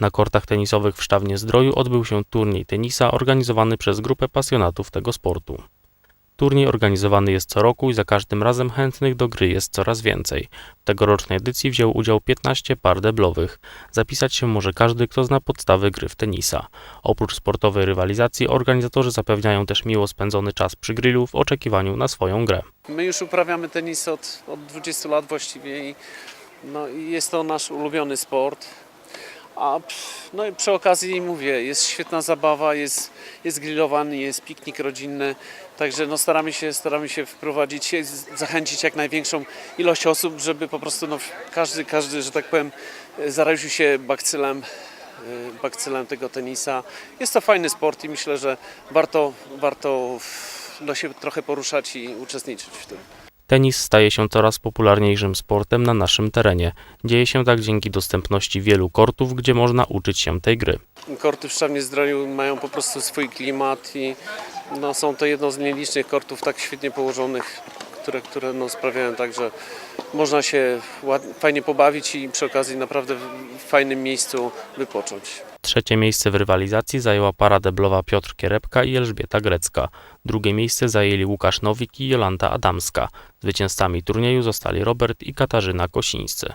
Na kortach tenisowych w Szczawnie-Zdroju odbył się turniej tenisa organizowany przez grupę pasjonatów tego sportu. Turniej organizowany jest co roku i za każdym razem chętnych do gry jest coraz więcej. W tegorocznej edycji wziął udział 15 par deblowych. Zapisać się może każdy, kto zna podstawy gry w tenisa. Oprócz sportowej rywalizacji organizatorzy zapewniają też miło spędzony czas przy grillu w oczekiwaniu na swoją grę. My już uprawiamy tenis od, od 20 lat właściwie i, no, i jest to nasz ulubiony sport. A no i przy okazji mówię, jest świetna zabawa, jest, jest grillowany, jest piknik rodzinny, także no staramy się, staramy się wprowadzić, zachęcić jak największą ilość osób, żeby po prostu no, każdy, każdy, że tak powiem, zaraził się bakcylem, y, bakcylem tego tenisa. Jest to fajny sport i myślę, że warto, warto no, się trochę poruszać i uczestniczyć w tym. Tenis staje się coraz popularniejszym sportem na naszym terenie. Dzieje się tak dzięki dostępności wielu kortów, gdzie można uczyć się tej gry. Korty w Szczawnie Zdroju mają po prostu swój klimat i no, są to jedno z nielicznych kortów tak świetnie położonych, które, które no, sprawiają tak, że można się ład, fajnie pobawić i przy okazji naprawdę w fajnym miejscu wypocząć. Trzecie miejsce w rywalizacji zajęła para deblowa Piotr Kierepka i Elżbieta Grecka. Drugie miejsce zajęli Łukasz Nowik i Jolanta Adamska. Zwycięzcami turnieju zostali Robert i Katarzyna Kosińscy.